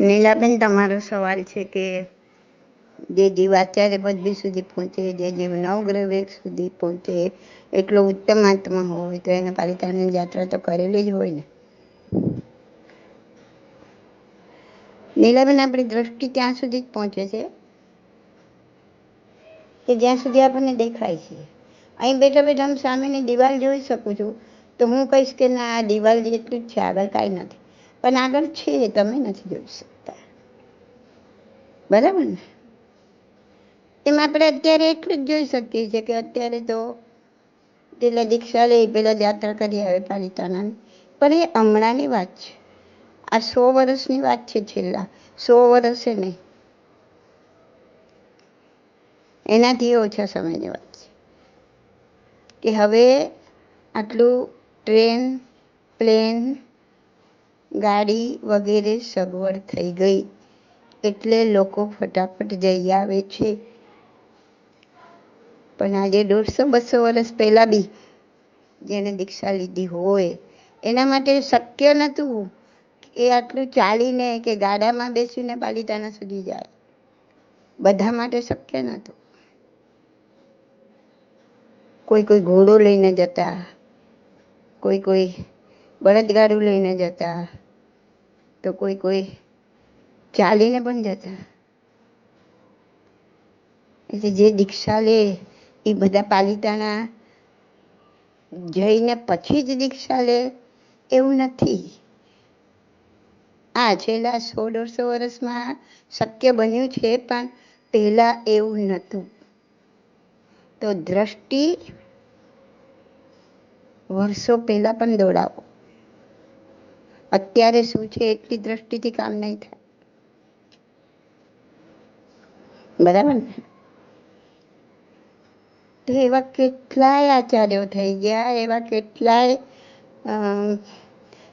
નીલાબેન, તમારો સવાલ છે કે જે જીવ આચાર્ય પદવી સુધી પહોંચે, જે જીવ નવગ્રહ વેગ સુધી પહોંચે, એટલો ઉત્તમ આત્મા હોય, તો એને પાલિતાણાની યાત્રા તો કરેલી જ હોય ને? નીલાબેન, આપણી દ્રષ્ટિ ત્યાં સુધી જ પહોંચે છે? કે જ્યાં સુધી આપણને દેખાય છે? અહીં બેઠા બેઠા હું સામેની દિવાલ જોઈ શકું છું, તો હું કહીશ કે ના, આ દિવાલ જેટલું જ છે, આગળ કાંઈ નથી. પણ આગળ છે એ તમે નથી જોઈ શકતા. બરાબર ને? એમ આપણે અત્યારે એટલું જ જોઈ શકીએ છીએ કે અત્યારે તો પેલા દીક્ષા લઈ પેલા યાત્રા કરી આવે પાલિતાણાની. પણ એ હમણાંની વાત છે. આ સો વર્ષની વાત છે છેલ્લા. સો વર્ષે નહીં. એનાથી ઓછા સમયની વાત છે. કે હવે આટલું ટ્રેન, પ્લેન ગાડી વગેરે સગવડ થઈ ગઈ એટલે લોકો ફટાફટ જઈ આવે છે. પણ આજે દોઢસો બસો વર્ષ પહેલાં બી જેને દીક્ષા લીધી હોય, એના માટે શક્ય નહોતું એ આટલું ચાલીને કે ગાડામાં બેસીને પાલિતાના સુધી જાય. બધા માટે શક્ય નહોતું. કોઈ કોઈ ઘોડો લઈને જતા, કોઈ કોઈ બળદગાડું લઈને જતા. તો કોઈ કોઈ ચાલીને પણ જતા. એટલે જે દીક્ષા લે એ બધા પાલિતાણા જઈને પછી જ દીક્ષા લે એવું નથી. આ છેલ્લા સો દોઢસો વર્ષમાં શક્ય બન્યું છે પણ પહેલાં એવું નહોતું. તો દ્રષ્ટિ વર્ષો પહેલાં પણ દોડાવો. અત્યારે શું છે એટલી દ્રષ્ટિથી કામ નહીં થાય. બરાબર ને? તો એવા કેટલાય આચાર્યો થઈ ગયા, એવા કેટલાય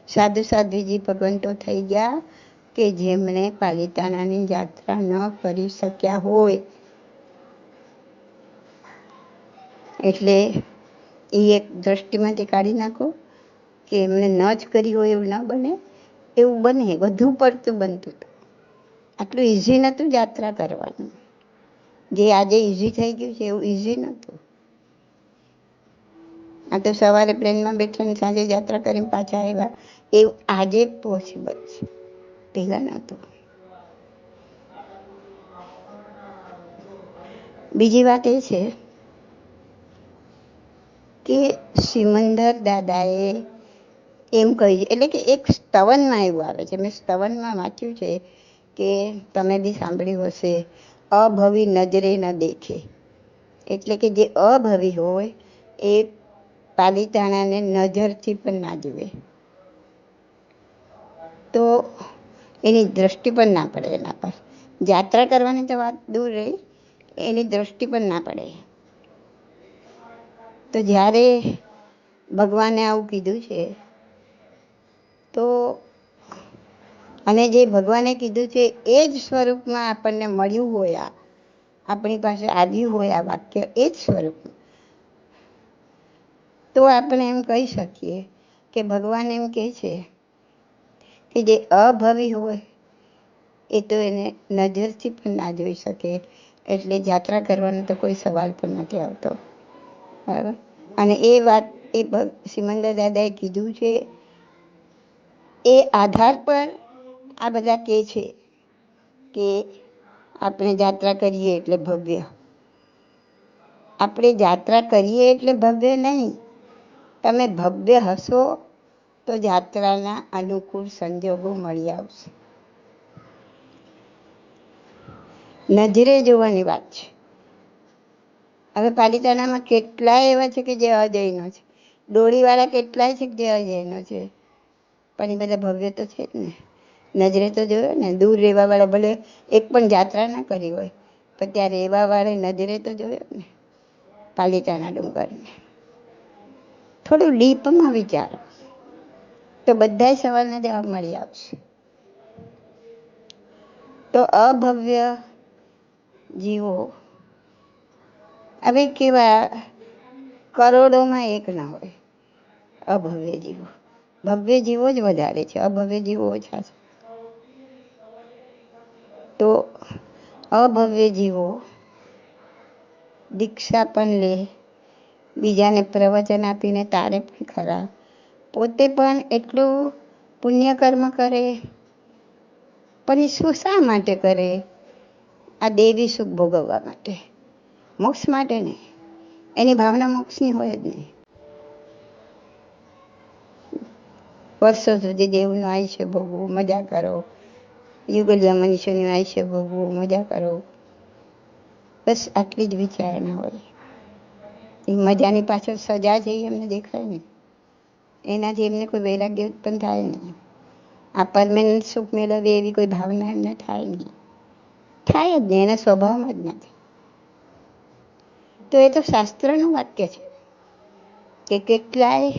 સાધુ સાધ્વીજી ભગવંતો થઈ ગયા કે જેમણે પાલિતાણાની યાત્રા ન કરી શક્યા હોય. એટલે એ એક દ્રષ્ટિમાંથી કાઢી નાખો. કે એમણે ન જ કરી હોય એવું ન બને, એવું બને, વધુ પડતું બનતું હતું. આટલું ઇઝી નહોતું યાત્રા કરવાનું. જે આજે ઇઝી થઈ ગયું છે એવું ઇઝી નહોતું આ તો સવારે પ્લેનમાં બેઠા ને સાંજે યાત્રા કરીને પાછા આવ્યા. એવું આજે પોસિબલ છે. પહેલાં નહોતું બીજી વાત એ છે કે સિમંદર દાદાએ એમ કહી એટલે કે એક સ્તવનમાં એવું આવે છે. મેં સ્તવનમાં વાંચ્યું છે કે તમે બી સાંભળ્યું હશે, અભવી નજરે ન દેખે. એટલે કે જે અભવી હોય એ પાલિતાણાને નજરથી પણ ના જુએ. તો એની દ્રષ્ટિ પણ ના પડે એના પર. યાત્રા કરવાની તો વાત દૂર રહી, એની દ્રષ્ટિ પણ ના પડે. તો જ્યારે ભગવાને આવું કીધું છે તો અને જે ભગવાને કીધું છે, એ જ સ્વરૂપમાં આપણને મળ્યું હોય આ, આપણી પાસે આવ્યું હોય આ વાક્ય, એ જ સ્વરૂપમાં. તો આપણે એમ કહી શકીએ કે ભગવાન એમ કહે છે કે જે અભવી હોય, એ તો એને નજરથી પણ ના જોઈ શકે, એટલે યાત્રા કરવાનો તો કોઈ સવાલ પણ નથી આવતો. બરાબર? અને એ વાત એ શ્રીમંદર દાદાએ કીધું છે એ આધાર પર આ બધા કહે છે કે આપણે જાત્રા કરીએ એટલે ભવ્ય. આપણે જાત્રા કરીએ એટલે ભવ્ય નહીં. તમે ભવ્ય હશો તો જાત્રાના અનુકૂળ સંજોગો મળી આવશે. નજરે જોવાની વાત છે. હવે પાલિતાણામાં કેટલાય એવા છે કે જે અજયનો છે. દોરીવાળા કેટલાય છે કે જે અજયનો છે. પણ એ બધા ભવ્ય તો છે જ ને. નજરે તો જોયો ને, દૂર રહેવાવાળા ભલે એક પણ જાત્રા ના કરી હોય, પણ ત્યાં રહેવાવાળે નજરે તો જોયો ને પાલિતાના ડુંગરને. થોડું ડીપમાં વિચારો, તો બધા સવાલના જવાબ મળી આવશે. તો અભવ્ય જીવો, હવે કેવા કરોડોમાં એક ના હોય, અભવ્ય જીવો. ભવ્ય જીવો જ વધારે છે, અભવ્ય જીવો ઓછા છે. અભવ્ય જીવો દીક્ષા પણ લે, બીજાને પ્રવચન આપીને તારે પણ ખરા. પોતે પણ એટલું પુણ્યકર્મ કરે, પણ એ શું શા માટે કરે? આ દેવી સુખ ભોગવવા માટે. મોક્ષ માટે નહીં. એની ભાવના મોક્ષની હોય જ નહીં. વર્ષો સુધી દેવનું આયુષ્ય ભોગવું, મજા કરો. યુગલિયા મનુષ્યનું આયુષ્ય ભોગવું, મજા કરો. બસ આટલી જ વિચારણા હોય. એ મજાની પાછળ સજા છે એમને દેખાય ને, એનાથી એમને કોઈ વૈરાગ્ય ઉત્પન્ન થાય નહીં. આ પરમેનન્ટ સુખ મેળવે એવી કોઈ ભાવના એમને થાય નહીં. થાય જ નહીં, એના સ્વભાવમાં જ નથી. તો એ તો શાસ્ત્રનું વાક્ય છે કે કેટલાય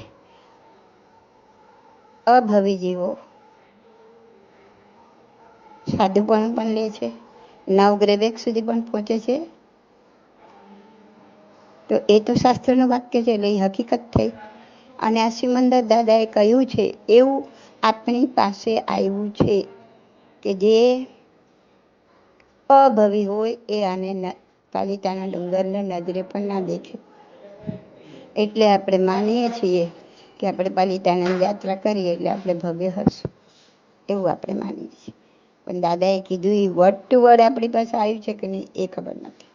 અભવી જીવો સાધુપણ પણ લે છે. નવગ્રહ સુધી પણ પહોંચે છે. તો એ તો શાસ્ત્રનું વાક્ય છે, એટલે એ હકીકત થઈ. અને આ સિમંદર દાદાએ કહ્યું છે, એવું આપણી પાસે આવ્યું છે કે જે અભવી હોય એ આને પાલિતાના ડુંગરને નજરે પણ ના દેખે. એટલે આપણે માનીએ છીએ કે આપણે પાલિતાણાની યાત્રા કરીએ એટલે આપણે ભવ્ય હશું એવું આપણે માનીએ છીએ. પણ દાદાએ કીધું એ વર્ડ ટુ વર્ડ આપણી પાસે આવ્યું છે કે નહીં, એ ખબર નથી.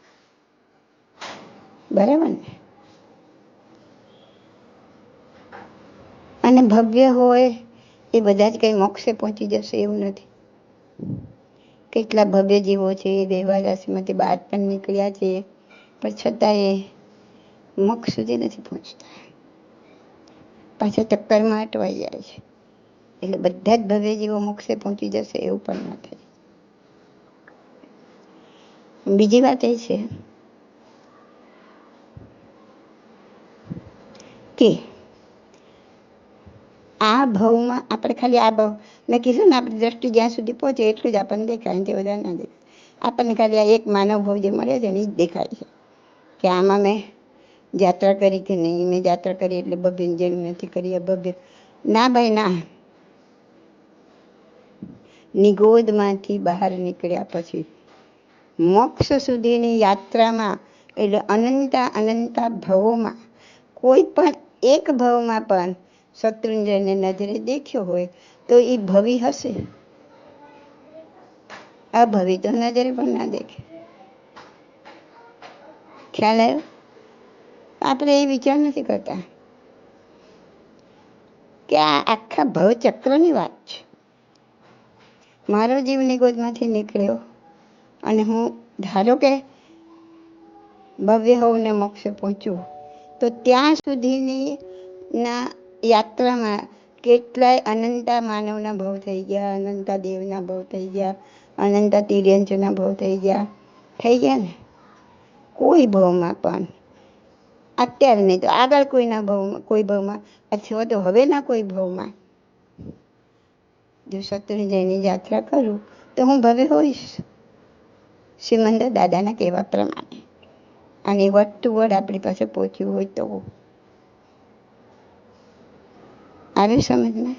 બરાબર ને? અને ભવ્ય હોય એ બધા જ કંઈ મોક્ષે પહોંચી જશે એવું નથી. કેટલા ભવ્ય જીવો છે, એ દેવાદાસીમાંથી બહાર પણ નીકળ્યા છે, પણ છતાં એ મોક્ષ સુધી નથી પહોંચતા. પાછા ચક્કરમાં અટવાઈ જાય છે. એટલે બધા જ ભવ્ય જીવો મોક્ષે પહોંચી જશે એવું પણ ન થાય. બીજી વાત એ છે કે આ ભાવમાં આપણે ખાલી આ ભાવ મેં કીધું ને આપણી દ્રષ્ટિ જ્યાં સુધી પહોંચે એટલું જ આપણને દેખાય તે બધા ના દેખાય. આપણને ખાલી આ એક માનવ ભાવ જે મળે છે ને એ જ દેખાય છે. કે આમાં મેં યાત્રા કરી કે નહીં મેં યાત્રા કરી એટલે ભવ્ય જેમ નથી કરી. ભવ્ય ના ભાઈ, ના. નિગોદમાંથી બહાર નીકળ્યા પછી મોક્ષ સુધીની યાત્રામાં એટલે અનંતા અનંતા ભવોમાં, કોઈ પણ એક ભવમાં પણ શત્રુંજયને નજરે દેખ્યો હોય તો એ ભવી હશે? અભવી તો નજરે પણ ના દેખે. ખ્યાલ આવ્યો? આપણે એ વિચાર નથી કરતા કે આ આખા ભવચક્રની વાત છે. મારો જીવની ગોદમાંથી નીકળ્યો અને હું ધારો કે ભવ્ય હોવને મોક્ષે પહોંચું, તો ત્યાં સુધીની ના યાત્રામાં કેટલાય અનંતા માનવના ભવ થઈ ગયા, અનંતા દેવના ભવ થઈ ગયા, અનંતા તિર્યંચના ભવ થઈ ગયા થઈ ગયા ને? કોઈ ભવમાં પણ. અત્યારે નહીં તો આગળ કોઈના ભવમાં, કોઈ ભવમાં અથવા તો હવેના કોઈ ભવમાં. જો શત્રુંજયની યાત્રા કરું, તો હું ભવે હોઈશ. શ્રીમંદર દાદાના કહેવા પ્રમાણે. અને વટ ટુ વડ આપણી પાસે પહોંચ્યું હોય તો. આવે સમજમાં?